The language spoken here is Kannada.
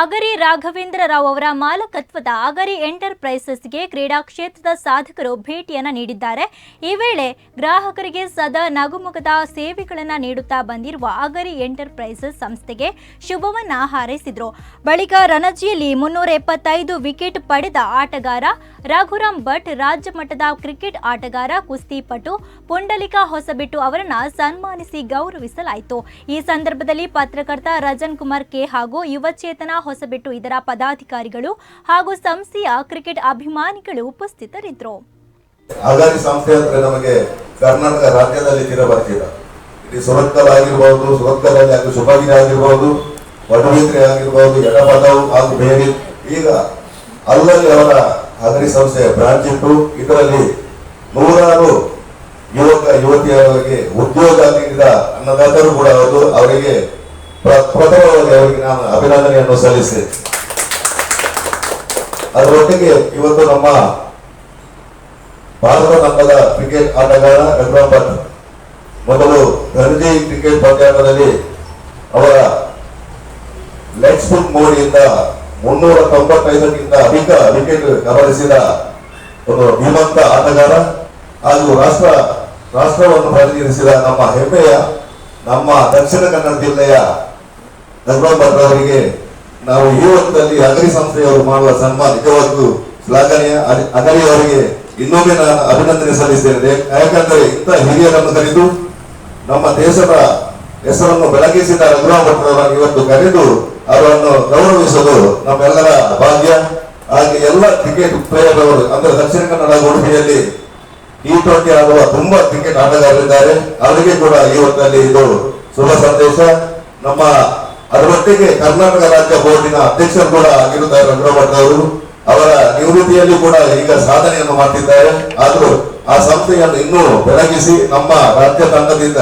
ಅಗರಿ ರಾಘವೇಂದ್ರ ರಾವ್ ಅವರ ಮಾಲಕತ್ವದ ಅಗರಿ ಎಂಟರ್ಪ್ರೈಸಸ್ಗೆ ಕ್ರೀಡಾ ಕ್ಷೇತ್ರದ ಸಾಧಕರು ಭೇಟಿಯನ್ನು ನೀಡಿದ್ದಾರೆ. ಈ ವೇಳೆ ಗ್ರಾಹಕರಿಗೆ ಸದಾ ನಗುಮುಖದ ಸೇವೆಗಳನ್ನು ನೀಡುತ್ತಾ ಬಂದಿರುವ ಅಗರಿ ಎಂಟರ್ಪ್ರೈಸಸ್ ಸಂಸ್ಥೆಗೆ ಶುಭವನ್ನ ಹಾರೈಸಿದರು. ಬಳಿಕ ರಣಜಿಯಲ್ಲಿ ಮುನ್ನೂರ ಎಪ್ಪತ್ತೈದು ವಿಕೆಟ್ ಪಡೆದ ಆಟಗಾರ ರಘುರಾಮ್ ಭಟ್ ರಾಜ್ಯ ಮಟ್ಟದ ಕ್ರಿಕೆಟ್ ಆಟಗಾರ ಕುಸ್ತಿಪಟು ಪುಂಡಲಿಕ ಹೊಸಬಿಟ್ಟು ಅವರನ್ನು ಸನ್ಮಾನಿಸಿ ಗೌರವಿಸಲಾಯಿತು. ಈ ಸಂದರ್ಭದಲ್ಲಿ ಪತ್ರಕರ್ತ ರಜನ್ ಕುಮಾರ್ ಕೆ ಹಾಗೂ ಯುವಚೇತನ ಹೊಸಬಿಟ್ಟು ಇದರ ಪದಾಧಿಕಾರಿಗಳು ಹಾಗೂ ಸಂಸ್ಥೆಯ ಕ್ರಿಕೆಟ್ ಅಭಿಮಾನಿಗಳು ಉಪಸ್ಥಿತರಿದ್ದರು. ಹಾಗಾಗಿ ಸಂಸ್ಥೆ ಅಂದ್ರೆ ನಮಗೆ ಕರ್ನಾಟಕ ರಾಜ್ಯದಲ್ಲಿ ಚಿರಪರಿಚಿತ ಇಲ್ಲಿ ಸುರತ್ಕಲ್ ಆಗಿರ್ಬೋದು ಸುರತ್ಕಲಲ್ಲಿ ಹಾಗೂ ಶುಭಗಿರಿ ಆಗಿರ್ಬೋದು ವಡವೇತ್ರಿ ಆಗಿರ್ಬೋದು ಎಡಪದವು ಹಾಗೂ ಬೇರೆ. ಈಗ ಅಲ್ಲಲ್ಲಿ ಅವರ ಅಗರಿ ಸಂಸ್ಥೆಯ ಬ್ರಾಂಚ್ ಇಟ್ಟು ಇದರಲ್ಲಿ ನೂರಾರು ಯುವಕ ಯುವತಿಯರಿಗೆ ಉದ್ಯೋಗ ನೀಡಿದ ಅನ್ನದಾತರು ಕೂಡ ಅವರು ಅವರಿಗೆ ಪ್ರಥಮವಾಗಿ ಅವರಿಗೆ ನಾನು ಅಭಿನಂದನೆಯನ್ನು ಸಲ್ಲಿಸಿ ಅದರೊಟ್ಟಿಗೆ ಇವತ್ತು ನಮ್ಮ ಭಾರತ ತಂಡದ ಕ್ರಿಕೆಟ್ ಆಟಗಾರ ಭಟ್ ಮೊದಲು ರಣಜಿ ಕ್ರಿಕೆಟ್ ಪಂದ್ಯಾಟದಲ್ಲಿ ಅವರ ಲೆಗ್ ಸ್ಪುಟ್ ಮೋಡಿಯಿಂದ ಮುನ್ನೂರ ತೊಂಬತ್ತೈದಕ್ಕಿಂತ ಅಧಿಕ ವಿಕೆಟ್ ಗಮನಿಸಿದ ಒಂದು ಧೀಮಂತ ಆಟಗಾರ ಹಾಗೂ ರಾಷ್ಟ್ರ ರಾಷ್ಟ್ರವನ್ನು ಪ್ರತಿನಿಧಿಸಿದ ನಮ್ಮ ಹೆಮ್ಮೆಯ ನಮ್ಮ ದಕ್ಷಿಣ ಕನ್ನಡ ಜಿಲ್ಲೆಯ ಅವರಿಗೆ ನಾವು ಈ ಹೊತ್ತಲ್ಲಿ ಅಗರಿ ಸಂಸ್ಥೆಯವರು ಮಾಡುವ ಸನ್ಮಾನ ನಿಜವಾಗಿಯೂ ಶ್ಲಾಘನೀಯ ಅಗರಿ ಅವರಿಗೆ ಇನ್ನೊಮ್ಮೆ ನಾನು ಅಭಿನಂದನೆ ಸಲ್ಲಿಸ್ತೇನೆ. ಯಾಕಂದ್ರೆ ಇಂಥ ಹಿರಿಯರನ್ನು ಕರೆದು ನಮ್ಮ ದೇಶದ ಹೆಸರನ್ನು ಬೆಳಗಿಸಿದ ರಘುರಾಮ್ ಇವತ್ತು ಕರೆದು ಅವರನ್ನು ಗೌರವಿಸಲು ನಮ್ಮೆಲ್ಲರ ಭಾಗ್ಯ. ಹಾಗೆ ಎಲ್ಲ ಕ್ರಿಕೆಟ್ ಪ್ಲೇಯರ್ ಅಂದ್ರೆ ದಕ್ಷಿಣ ಕನ್ನಡ ಉಡುಪಿಯಲ್ಲಿ ಟಿ ಟ್ವೆಂಟಿ ಆಡುವ ತುಂಬಾ ಕ್ರಿಕೆಟ್ ಆಟಗಾರರಿದ್ದಾರೆ. ಅವರಿಗೆ ಕೂಡ ಈ ಹೊತ್ತಲ್ಲಿ ಇದು ಶುಭ ಸಂದೇಶ. ನಮ್ಮ ಅದರೊಟ್ಟಿಗೆ ಕರ್ನಾಟಕ ರಾಜ್ಯ ಬೋರ್ಡಿನ ಅಧ್ಯಕ್ಷರು ಕೂಡ ಆಗಿರುತ್ತಾರೆ ರಂಗಭಟ್ ಅವರು. ಅವರ ನಿವೃತ್ತಿಯಲ್ಲಿ ಕೂಡ ಈಗ ಸಾಧನೆಯನ್ನು ಮಾಡ್ತಿದ್ದಾರೆ. ಆದರೂ ಆ ಸಂಸ್ಥೆಯನ್ನು ಇನ್ನೂ ಬೆಳಗಿಸಿ ನಮ್ಮ ರಾಜ್ಯ ತಂಡದಿಂದ